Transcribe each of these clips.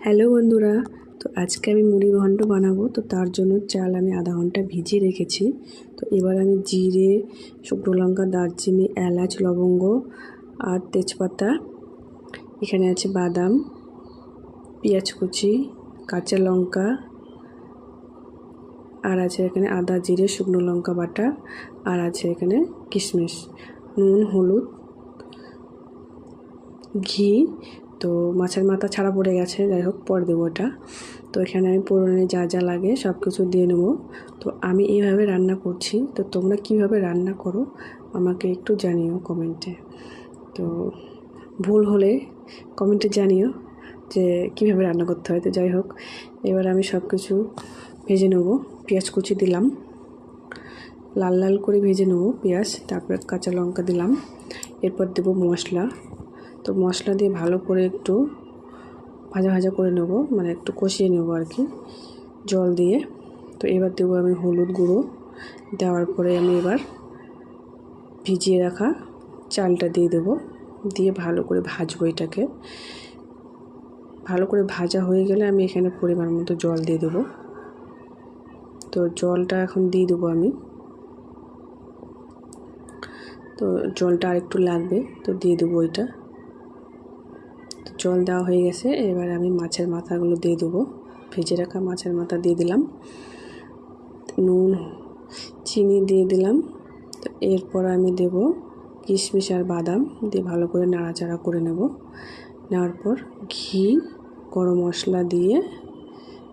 Hello বন্ধুরা, তো আজকে আমি মুড়ি ঘন্ট বানাবো, তো তার জন্য চাল আমি আধা ঘণ্টা ভিজিয়ে রেখেছি। তো এবার আমি জিরে, শুকনো লঙ্কা, দারচিনি, এলাচ, লবঙ্গ আর তেজপাতা, এখানে আছে বাদাম, পেঁয়াজ কুচি, কাঁচা লঙ্কা আর আছে এখানে আদা জিরে, শুকনো লঙ্কা বাটা আর আছে এখানে কিশমিশ, নুন, হলুদ, ঘি তো মাছের মাথা ছাড়া পড়ে গেছে, যাই হোক, পরে দেবো ওটা তো এখানে আমি পোড়নে যা যা লাগে সব কিছু দিয়ে নেব। তো আমি এইভাবে রান্না করছি, তো তোমরা কীভাবে রান্না করো আমাকে একটু জানিও কমেন্টে। তো ভুল হলে কমেন্টে জানিও যে কীভাবে রান্না করতে হয়। তো যাই হোক, এবার আমি সব কিছু ভেজে নেব। পেঁয়াজ কুচি দিলাম, লাল লাল করে ভেজে নেব পেঁয়াজ, তারপরে কাঁচা লঙ্কা দিলাম, এরপর দেবো মশলা। তো মশলা দিয়ে ভালো করে একটু ভাজা ভাজা করে নেব মানে একটু কষিয়ে নেব আর কি, জল দিয়ে। তো এবার দেবো আমি হলুদ গুঁড়ো, দেওয়ার পরে আমি এবার ভিজিয়ে রাখা চালটা দিয়ে দেবো, দিয়ে ভালো করে ভাজবো এটাকে। ভালো করে ভাজা হয়ে গেলে আমি এখানে পরিমাণ মতো জল দিয়ে দেবো। তো জলটা এখন দিয়ে দেবো আমি। তো জলটা আরেকটু লাগবে, তো দিয়ে দেবো ওইটা জল দেওয়া হয়ে গেছে, এবার আমি মাছের মাথাগুলো দিয়ে দেবো। ভেজে রাখা মাছের মাথা দিয়ে দিলাম। নুন, চিনি দিয়ে দিলাম। তো এরপর আমি দেব কিশমিশ আর বাদাম দিয়ে ভালো করে নাড়াচাড়া করে নেব। নেওয়ার পর ঘি, গরম মশলা দিয়ে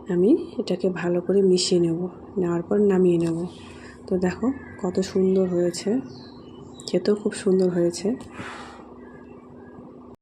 আমি এটাকে ভালো করে মিশিয়ে নেব। নেওয়ার পর নামিয়ে নেব। তো দেখো কত সুন্দর হয়েছে। খেতেও খুব সুন্দর হয়েছে।